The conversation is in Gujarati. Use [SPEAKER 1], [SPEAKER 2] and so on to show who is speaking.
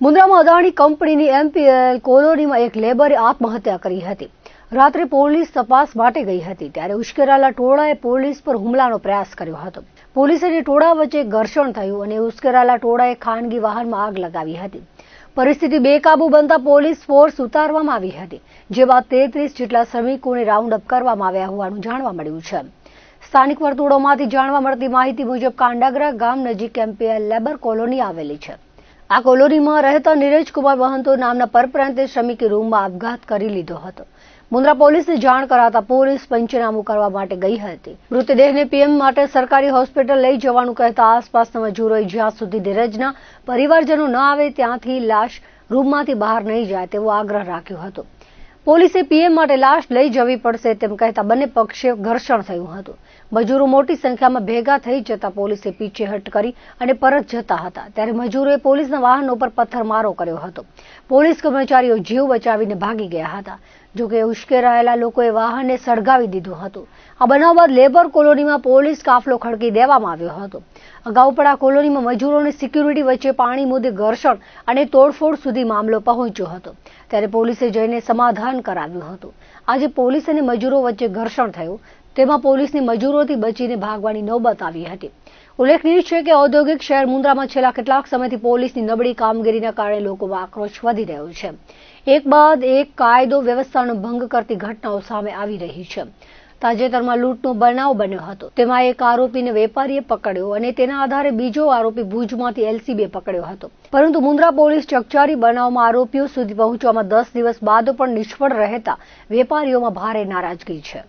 [SPEAKER 1] મુન્દ્રામાં અદાણી કંપનીની એમપીએલ કોલોનીમાં એક લેબરે આત્મહત્યા કરી હતી. રાત્રે પોલીસ તપાસ માટે ગઈ હતી, ત્યારે ઉશ્કેરાયેલા ટોળાએ પોલીસ પર હુમલાનો પ્રયાસ કર્યો હતો. પોલીસ ટોળા વચ્ચે ઘર્ષણ થયું અને ઉશ્કેરાયેલા ટોળાએ ખાનગી વાહનમાં આગ લગાવી હતી. પરિસ્થિતિ બેકાબુ બનતા પોલીસ ફોર્સ ઉતારવામાં આવી હતી, જે તેત્રીસ જેટલા શ્રમિકોને રાઉન્ડ અપ કરવામાં આવ્યા હોવાનું જાણવા મળ્યું છે. સ્થાનિક વર્તુળોમાંથી જાણવા મળતી માહિતી મુજબ કાંડાગરા ગામ નજીક એમપીએલ લેબર કોલોની આવેલી છે. આ કોલોનીમાં રહેતા નીરજકુમાર મહંતો નામના પરપ્રાંતીય શ્રમિકે રૂમમાં આપઘાત કરી લીધો હતો. મુન્દ્રા પોલીસને જાણ કરાતા પોલીસ પંચનામું કરવા માટે ગઈ હતી. મૃતદેહને પીએમ માટે સરકારી હોસ્પિટલ લઈ જવાનું કહેતા આસપાસના મજૂરોએ જ્યાં સુધી ધીરજના પરિવારજનો ન આવે ત્યાંથી લાશ રૂમમાંથી બહાર નહીં જાય તેવો આગ્રહ રાખ્યો હતો. પોલીસે પીએમ માટે લાશ લઈ જવી પડશે તેમ કહેતા બંને પક્ષે ઘર્ષણ થયું હતું. મજૂરો મોટી સંખ્યામાં ભેગા થઈ જતા પોલીસે પીછેહટ કરી અને પરત જતા હતા. ત્યારે મજૂરોએ પોલીસના વાહનો પર પથ્થરમારો કર્યો હતો. પોલીસ કર્મચારીઓ જીવ બચાવીને ભાગી ગયા હતા. જોકે ઉશ્કેરાયેલા લોકોએ વાહનને સળગાવી દીધું હતું. આ બનાવ બાદ લેબર કોલોનીમાં પોલીસ કાફલો ખડકી દેવામાં આવ્યો હતો. અગાઉ પણ આ કોલોનીમાં મજૂરો સિક્યુરિટી વચ્ચે પાણી મુદ્દે ઘર્ષણ અને તોડફોડ સુધી મામલો પહોંચ્યો હતો. ત્યારે પોલીસે જઈને સમાધાન કરાવ્યું હતું. આજે પોલીસ અને મજૂરો વચ્ચે ઘર્ષણ થયું. તેમાં પોલીસની મજૂરોથી બચીને ભાગવાની નોબત આવી હતી. ઉલ્લેખનીય છે કે ઔદ્યોગિક શહેર મુન્દ્રામાં છેલ્લા કેટલાક સમયથી પોલીસની નબળી કામગીરીના કારણે લોકોમાં આક્રોશ વધી રહ્યો છે. એક બાદ એક કાયદો વ્યવસ્થાનો ભંગ કરતી ઘટનાઓ સામે આવી રહી છે. તાજેતરમાં લૂંટનો બનાવ બન્યો હતો. તેમાં એક આરોપીને વેપારીએ પકડ્યો અને તેના આધારે બીજો આરોપી ભુજમાંથી એલસીબીએ પકડ્યો હતો. પરંતુ મુન્દ્રા પોલીસ ચકચારી બનાવમાં આરોપીઓ સુધી પહોંચવામાં દસ દિવસ બાદ પણ નિષ્ફળ રહેતા વેપારીઓમાં ભારે નારાજગી છે.